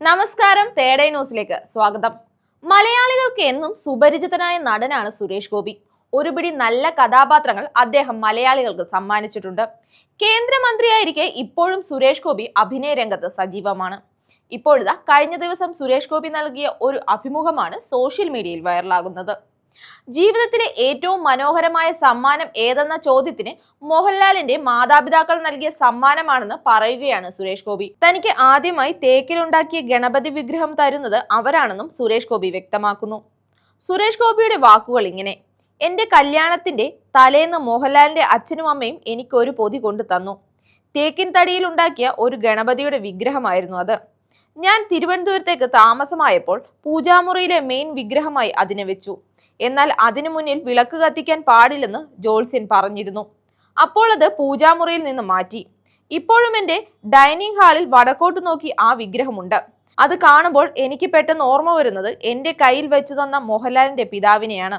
നമസ്കാരം തേടൈ ന്യൂസിലേക്ക് സ്വാഗതം. മലയാളികൾക്ക് എന്നും സുപരിചിതനായ നടനാണ് സുരേഷ് ഗോപി. ഒരുപിടി നല്ല കഥാപാത്രങ്ങൾ അദ്ദേഹം മലയാളികൾക്ക് സമ്മാനിച്ചിട്ടുണ്ട്. കേന്ദ്രമന്ത്രിയായിരിക്കെ ഇപ്പോഴും സുരേഷ് ഗോപി അഭിനയ രംഗത്ത് സജീവമാണ്. ഇപ്പോഴിതാ കഴിഞ്ഞ ദിവസം സുരേഷ് ഗോപി നൽകിയ ഒരു അഭിമുഖമാണ് സോഷ്യൽ മീഡിയയിൽ വൈറലാകുന്നത്. ജീവിതത്തിലെ ഏറ്റവും മനോഹരമായ സമ്മാനം ഏതെന്ന ചോദ്യത്തിന് മോഹൻലാലിന്റെ മാതാപിതാക്കൾ നൽകിയ സമ്മാനമാണെന്ന് പറയുകയാണ് സുരേഷ് ഗോപി. തനിക്ക് ആദ്യമായി തേക്കിലുണ്ടാക്കിയ ഗണപതി വിഗ്രഹം തരുന്നത് അവരാണെന്നും സുരേഷ് ഗോപി വ്യക്തമാക്കുന്നു. സുരേഷ് ഗോപിയുടെ വാക്കുകൾ ഇങ്ങനെ എന്റെ കല്യാണത്തിന്റെ തലേന്ന് മോഹൻലാലിന്റെ അച്ഛനും അമ്മയും എനിക്കൊരു പൊതി കൊണ്ടു തന്നു തേക്കിൻ തടിയിൽ ഉണ്ടാക്കിയ ഒരു ഗണപതിയുടെ വിഗ്രഹമായിരുന്നു അത്. ഞാൻ തിരുവനന്തപുരത്തേക്ക് താമസമായപ്പോൾ പൂജാമുറിയിലെ മെയിൻ വിഗ്രഹമായി അതിനെ വെച്ചു. എന്നാൽ അതിനു മുന്നിൽ വിളക്ക് കത്തിക്കാൻ പാടില്ലെന്ന് ജോൾസ്യൻ പറഞ്ഞിരുന്നു. അപ്പോൾ അത് പൂജാമുറിയിൽ നിന്ന് മാറ്റി. ഇപ്പോഴും എന്റെ ഡൈനിങ് ഹാളിൽ വടക്കോട്ട് നോക്കി ആ വിഗ്രഹമുണ്ട്. അത് കാണുമ്പോൾ എനിക്ക് പെട്ടെന്ന് ഓർമ്മ വരുന്നത് എന്റെ കയ്യിൽ വെച്ചു തന്ന മോഹൻലാലിന്റെ പിതാവിനെയാണ്.